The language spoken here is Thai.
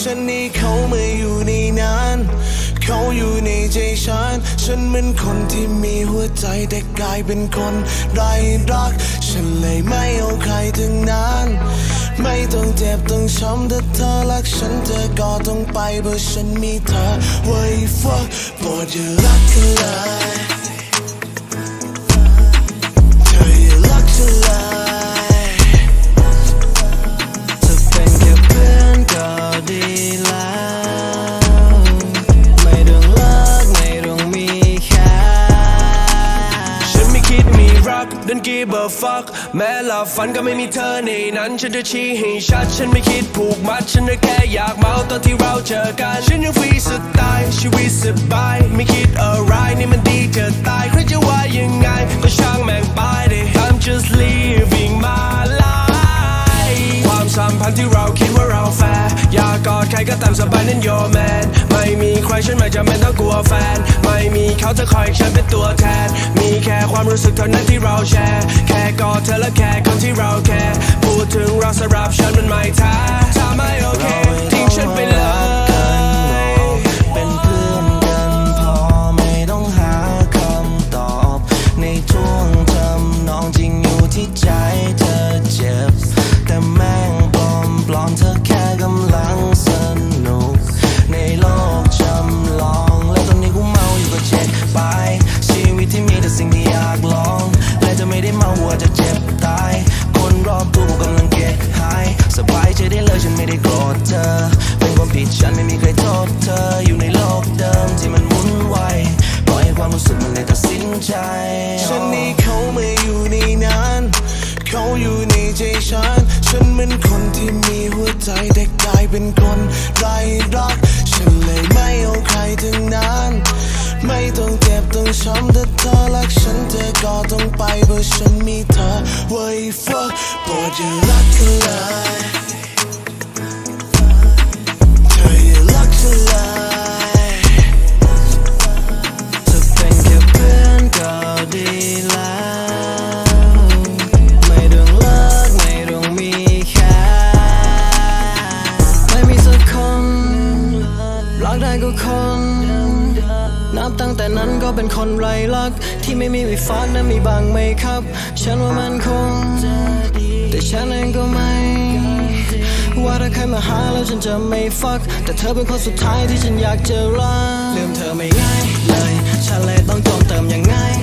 ฉันนี่เขาม่อยู่ใน ใจฉัน ฉันเป็นคนที่มีหัวใจแต่กลายเป็นคนไร้รัก ฉันเลยไม่เอาใครทั้งนั้น ไม่ต้องเจ็บต้องช้ำถ้าเธอรักฉันเธอก็ต้องไปเพราะฉันมีเธอไว้ฟักโปรดอย่ารักกันเลย give a fuck แม้หลับฝันก็ไม่มีเธอในนั้น ฉันจะชี้ให้ชัด ฉันไม่คิดผูกมัด ฉันแค่อยากเมาตอนที่เราเจอกัน แฟร์อยากกอดใครก็ตามสบายนั่น your man ไม่มีใครฉันไม่จำเป็นต้องกลัวแฟน ไม่มีเขาจะคอยฉันเป็นตัวแทน มีแค่ความรู้สึกเท่านั้นที่เราแชร์ แค่กอดเธอและแค่คนที่เราแคร์พูดถึงเราสำหรับฉันมันไม่แท้ถ้าไม่โอเคทิ้งฉันไปเลยเป็นเพื่อนกันพอไม่ต้องหาคำตอบในช่วงทำนองจริงอยู่ที่ใจเธอเจ็บแต่แม่งปลอม ได้เมาจะเจ็บตาย คนรอบตัวกำลังเก็บหาย สบายใจได้เลยฉันไม่ได้โกรธเธอ เป็นความผิดฉันไม่มีใครโทษเธอ อยู่ในโลกเดิมที่มันหมุนไวปล่อยให้ความรู้สึกมันเลยตัดสินใจ ฉันนี่เขาไม่อยู่ในนั้นเขาอยู่ในใจฉัน ฉันเป็นคนที่มีหัวใจแต่กลายเป็นคนไร้รัก ฉันเลยไม่เอาใครทั้งนั้น ไม่ต้องเจ บต้องช้ำถ้าเธอรักฉันเธอก็ต้องไปเพราะฉันมีเธอไว้ fuck โปรดอย่ารักกันเลยเธออย่ารักฉันเลยจะเป็นแค่เพื่อนก็ดีแล้วไม่ต้องเลิกไม่ต้องมีแค่ไม่มีสักคนรักได้ก็คน นับตั้งแต่นั้นก็เป็นคนไร้รัก ที่ไม่มีวิฟันและมีบางไหมครับ ฉันว่ามันคง แต่ฉันเองก็ไม่ ว่าถ้าใครมาหาแล้วฉันจะไม่ฟัก แต่เธอเป็นคนสุดท้ายที่ฉันอยากจะรักลืมเธอไม่ง่ายเลย ฉันเลยต้องจมเติมอย่างง่าย